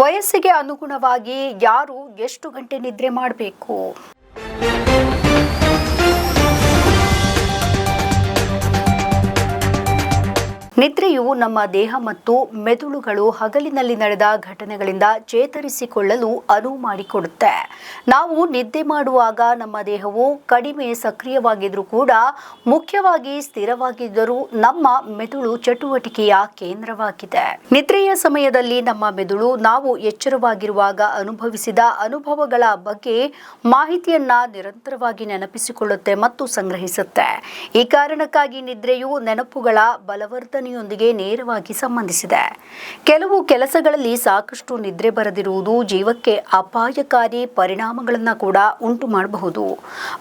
ವಯಸ್ಸಿಗೆ ಅನುಗುಣವಾಗಿ ಯಾರು ಎಷ್ಟು ಗಂಟೆ ನಿದ್ರೆ ಮಾಡಬೇಕು? ನಿದ್ರೆಯು ನಮ್ಮ ದೇಹ ಮತ್ತು ಮೆದುಳುಗಳು ಹಗಲಿನಲ್ಲಿ ನಡೆದ ಘಟನೆಗಳಿಂದ ಚೇತರಿಸಿಕೊಳ್ಳಲು ಅನುವು ಮಾಡಿಕೊಡುತ್ತೆ. ನಾವು ನಿದ್ದೆ ಮಾಡುವಾಗ ನಮ್ಮ ದೇಹವು ಕಡಿಮೆ ಸಕ್ರಿಯವಾಗಿದ್ರೂ ಕೂಡ ಮುಖ್ಯವಾಗಿ ಸ್ಥಿರವಾಗಿದ್ದರೂ ನಮ್ಮ ಮೆದುಳು ಚಟುವಟಿಕೆಯ ಕೇಂದ್ರವಾಗಿದೆ. ನಿದ್ರೆಯ ಸಮಯದಲ್ಲಿ ನಮ್ಮ ಮೆದುಳು ನಾವು ಎಚ್ಚರವಾಗಿರುವಾಗ ಅನುಭವಿಸಿದ ಅನುಭವಗಳ ಬಗ್ಗೆ ಮಾಹಿತಿಯನ್ನ ನಿರಂತರವಾಗಿ ನೆನಪಿಸಿಕೊಳ್ಳುತ್ತೆ ಮತ್ತು ಸಂಗ್ರಹಿಸುತ್ತೆ. ಈ ಕಾರಣಕ್ಕಾಗಿ ನಿದ್ರೆಯು ನೆನಪುಗಳ ಬಲವರ್ಧನೆಯೊಂದಿಗೆ ನೇರವಾಗಿ ಸಂಬಂಧಿಸಿದೆ. ಕೆಲವು ಕೆಲಸಗಳಲ್ಲಿ ಸಾಕಷ್ಟು ನಿದ್ರೆ ಬರದಿರುವುದು ಜೀವಕ್ಕೆ ಅಪಾಯಕಾರಿ ಪರಿಣಾಮಗಳನ್ನು ಕೂಡ ಉಂಟು ಮಾಡಬಹುದು.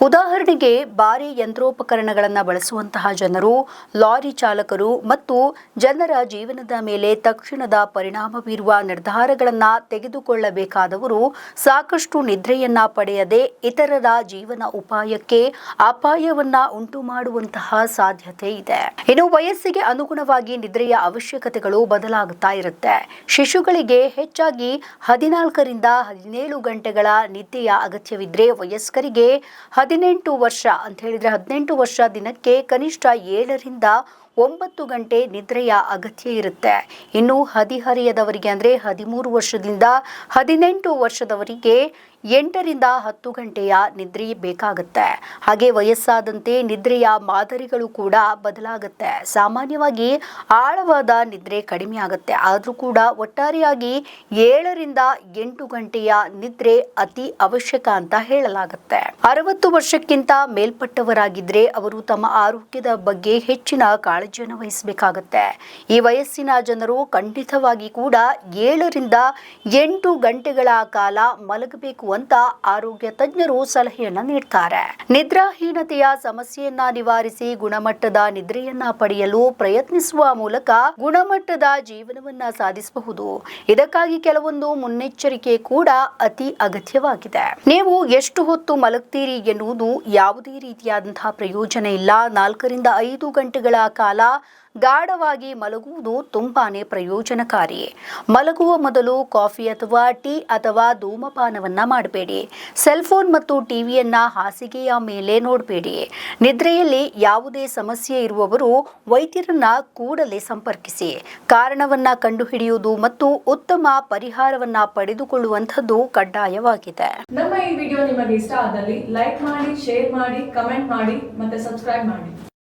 ಉದಾಹರಣೆಗೆ ಭಾರಿ ಯಂತ್ರೋಪಕರಣಗಳನ್ನು ಬಳಸುವಂತಹ ಜನರು, ಲಾರಿ ಚಾಲಕರು ಮತ್ತು ಜನರ ಜೀವನದ ಮೇಲೆ ತಕ್ಷಣದ ಪರಿಣಾಮ ಬೀರುವ ನಿರ್ಧಾರಗಳನ್ನು ತೆಗೆದುಕೊಳ್ಳಬೇಕಾದವರು ಸಾಕಷ್ಟು ನಿದ್ರೆಯನ್ನ ಪಡೆಯದೆ ಇತರರ ಜೀವನ ಉಪಾಯಕ್ಕೆ ಅಪಾಯವನ್ನ ಉಂಟು ಮಾಡುವಂತಹ ಸಾಧ್ಯತೆ ಇದೆ. ಇನ್ನು ವಯಸ್ಸಿಗೆ ಅನುಗುಣವಾಗಿ ನಿದ್ರೆಯ ಅವಶ್ಯಕತೆಗಳು ಬದಲಾಗುತ್ತಾ ಇರುತ್ತೆ. ಶಿಶುಗಳಿಗೆ ಹೆಚ್ಚಾಗಿ ಹದಿನಾಲ್ಕರಿಂದ ಹದಿನೇಳು ಗಂಟೆಗಳ ನಿದ್ದೆಯ ಅಗತ್ಯವಿದ್ರೆ ವಯಸ್ಕರಿಗೆ ಹದಿನೆಂಟು ವರ್ಷ ಅಂತ ಹೇಳಿದ್ರೆ ಹದಿನೆಂಟು ವರ್ಷ ದಿನಕ್ಕೆ ಕನಿಷ್ಠ ಏಳರಿಂದ ಒಂಬತ್ತು ಗಂಟೆ ನಿದ್ರೆಯ ಅಗತ್ಯ ಇರುತ್ತೆ. ಇನ್ನು ಹದಿಹರೆಯದವರಿಗೆ ಅಂದರೆ ಹದಿಮೂರು ವರ್ಷದಿಂದ ಹದಿನೆಂಟು ವರ್ಷದವರಿಗೆ ಎಂಟರಿಂದ ಹತ್ತು ಗಂಟೆಯ ನಿದ್ರೆ ಬೇಕಾಗುತ್ತೆ. ಹಾಗೆ ವಯಸ್ಸಾದಂತೆ ನಿದ್ರೆಯ ಮಾದರಿಗಳು ಕೂಡ ಬದಲಾಗುತ್ತೆ. ಸಾಮಾನ್ಯವಾಗಿ ಆಳವಾದ ನಿದ್ರೆ ಕಡಿಮೆ ಆಗುತ್ತೆ. ಆದರೂ ಕೂಡ ಒಟ್ಟಾರೆಯಾಗಿ ಏಳರಿಂದ ಎಂಟು ಗಂಟೆಯ ನಿದ್ರೆ ಅತಿ ಅವಶ್ಯಕ ಅಂತ ಹೇಳಲಾಗುತ್ತೆ. ಅರವತ್ತು ವರ್ಷಕ್ಕಿಂತ ಮೇಲ್ಪಟ್ಟವರಾಗಿದ್ರೆ ಅವರು ತಮ್ಮ ಆರೋಗ್ಯದ ಬಗ್ಗೆ ಹೆಚ್ಚಿನ ಕಾಳಜಿಯನ್ನು ವಹಿಸಬೇಕಾಗತ್ತೆ. ಈ ವಯಸ್ಸಿನ ಜನರು ಖಂಡಿತವಾಗಿ ಕೂಡ ಏಳರಿಂದ ಎಂಟು ಗಂಟೆಗಳ ಕಾಲ ಮಲಗಬೇಕು ಅಂತ ಆರೋಗ್ಯ ತಜ್ಞರು ಸಲಹೆಯನ್ನ ನೀಡ್ತಾರೆ. ನಿದ್ರಾಹೀನತೆಯ ಸಮಸ್ಯೆಯನ್ನ ನಿವಾರಿಸಿ ಗುಣಮಟ್ಟದ ನಿದ್ರೆಯನ್ನ ಪಡೆಯಲು ಪ್ರಯತ್ನಿಸುವ ಮೂಲಕ ಗುಣಮಟ್ಟದ ಜೀವನವನ್ನ ಸಾಧಿಸಬಹುದು. ಇದಕ್ಕಾಗಿ ಕೆಲವೊಂದು ಮುನ್ನೆಚ್ಚರಿಕೆ ಕೂಡ ಅತಿ ಅಗತ್ಯವಾಗಿದೆ. ನೀವು ಎಷ್ಟು ಹೊತ್ತು ಮಲಗ್ತೀರಿ ಎನ್ನುವುದು ಯಾವುದೇ ರೀತಿಯಾದಂತಹ ಪ್ರಯೋಜನ ಇಲ್ಲ. ನಾಲ್ಕರಿಂದ ಐದು ಗಂಟೆಗಳ ಕಾಲ ಗಾಢವಾಗಿ ಮಲಗುವುದು ತುಂಬಾನೇ ಪ್ರಯೋಜನಕಾರಿ ಮಲಗುವ ಮೊದಲು ಕಾಫಿ ಅಥವಾ ಟೀ ಅಥವಾ ಧೂಮಪಾನವನ್ನ ಮಾಡಬೇಡಿ. ಸೆಲ್ಫೋನ್ ಮತ್ತು ಟಿವಿಯನ್ನ ಹಾಸಿಗೆಯ ಮೇಲೆ ನೋಡಬೇಡಿ. ನಿದ್ರೆಯಲ್ಲಿ ಯಾವುದೇ ಸಮಸ್ಯೆ ಇರುವವರು ವೈದ್ಯರನ್ನ ಕೂಡಲೇ ಸಂಪರ್ಕಿಸಿ. ಕಾರಣವನ್ನ ಕಂಡುಹಿಡಿಯುವುದು ಮತ್ತು ಉತ್ತಮ ಪರಿಹಾರವನ್ನ ಪಡೆದುಕೊಳ್ಳುವಂಥದ್ದು ಕಡ್ಡಾಯವಾಗಿದೆ. ನಮ್ಮ ಈ ವಿಡಿಯೋ ನಿಮಗೆ ಇಷ್ಟ ಆದಲ್ಲಿ ಲೈಕ್ ಮಾಡಿ, ಶೇರ್ ಮಾಡಿ, ಕಮೆಂಟ್ ಮಾಡಿ ಮತ್ತೆ ಸಬ್ಸ್ಕ್ರೈಬ್ ಮಾಡಿ.